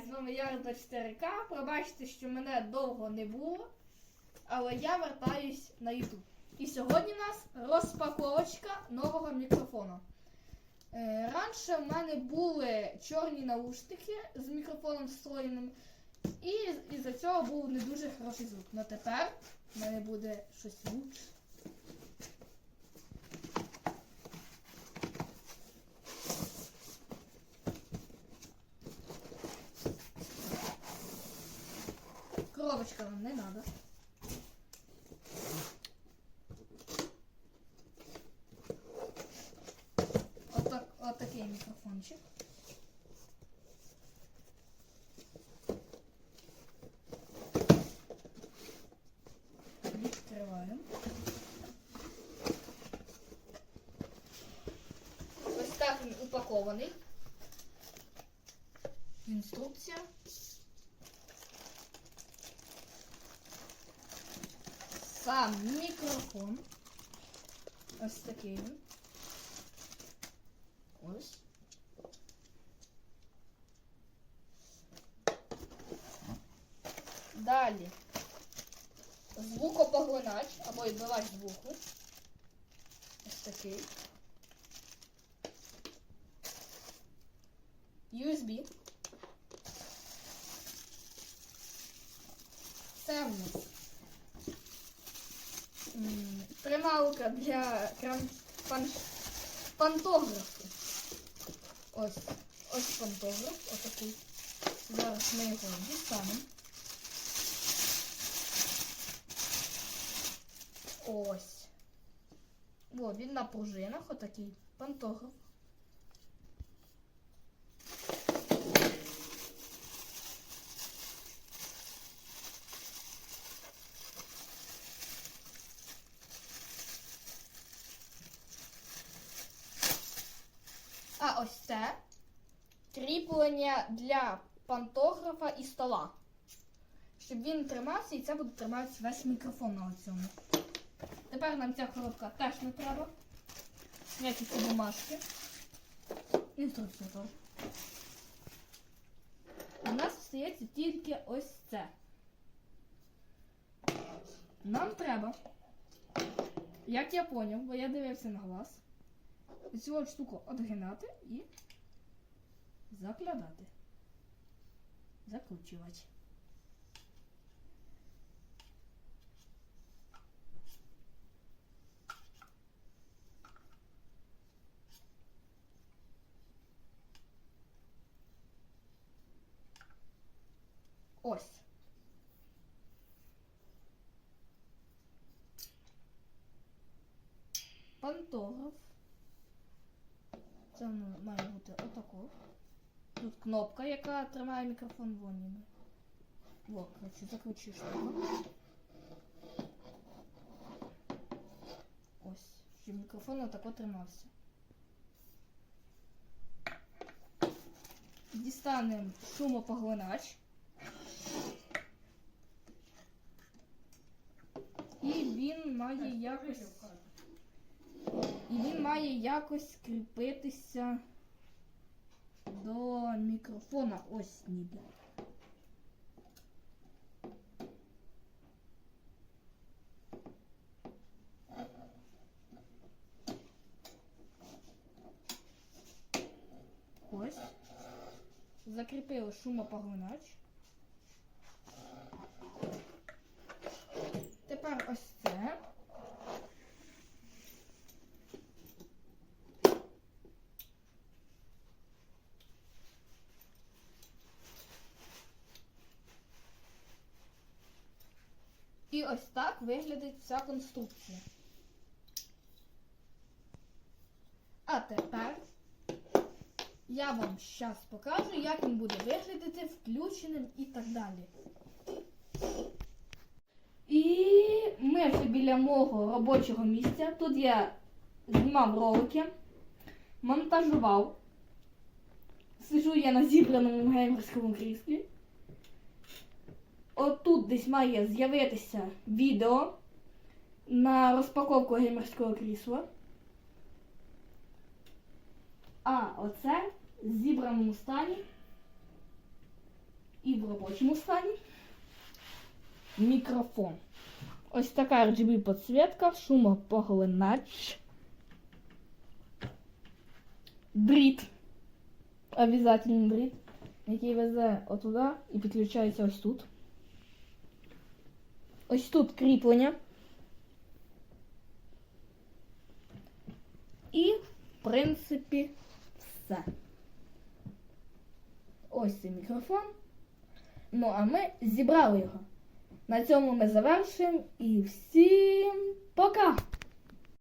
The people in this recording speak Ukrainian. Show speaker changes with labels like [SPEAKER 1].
[SPEAKER 1] з вами Ярда 4К. Пробачте, що мене довго не було, але я вертаюсь на YouTube. І сьогодні у нас розпаковочка нового мікрофона. Е, раніше в мене були чорні наушники з мікрофоном встроєним, і із-за цього був не дуже хороший звук. Но тепер в мене буде щось лучше. Нам не надо. Отак, отакий мікрофончик. Відкриваємо. Ось так він упакований. Інструкція. Сам мікрофон. Ось такий він. Ось. Далі. Звукопоглинач або відбивач звуку. Ось такий. USB. Це в нас м, для пан... пантографу. Ось. Ось пантограф, отакий. Зараз ми його дістанемо. Ось. О, він на пружинах, отакий пантограф. Ось це кріплення для пантографа і стола. Щоб він тримався, і це буде триматися весь мікрофон на цьому. Тепер нам ця коробка теж не треба. Ніякі ці бумажки. Інструкція теж. У нас остається тільки ось це. Нам треба, як я поняв, бо я дивився на глаз, цю от штуку отгинати і заклядати. Закручувати. Ось. Пантограф. Це має бути отако. Тут кнопка, яка тримає мікрофон вон ніби. Во, коротше, закручуєш штуку. Ось, щоб мікрофон отако тримався. Дістанемо шумопоглинач. І він має якось. І він має якось кріпитися до мікрофона. Ось ніби. Ось. Закріпили шумопоглинач. Тепер ось це. І ось так виглядить ця конструкція. А тепер я вам зараз покажу, як він буде виглядати включеним і так далі. І ми вже біля мого робочого місця. Тут я знімав ролики, монтажував. Сижу я на зібраному геймерському кріслі. Отут десь має з'явитися відео на розпаковку геймерського крісла. А оце в зібраному стані і в робочому стані. Мікрофон. Ось така RGB підсвітка, шумопоглинач. Дріт. Обязательний дріт, який везе отуда і підключається ось тут. Ось тут кріплення. І, в принципі, все. Ось цей мікрофон. Ну, а ми зібрали його. На цьому ми завершуємо і всім пока!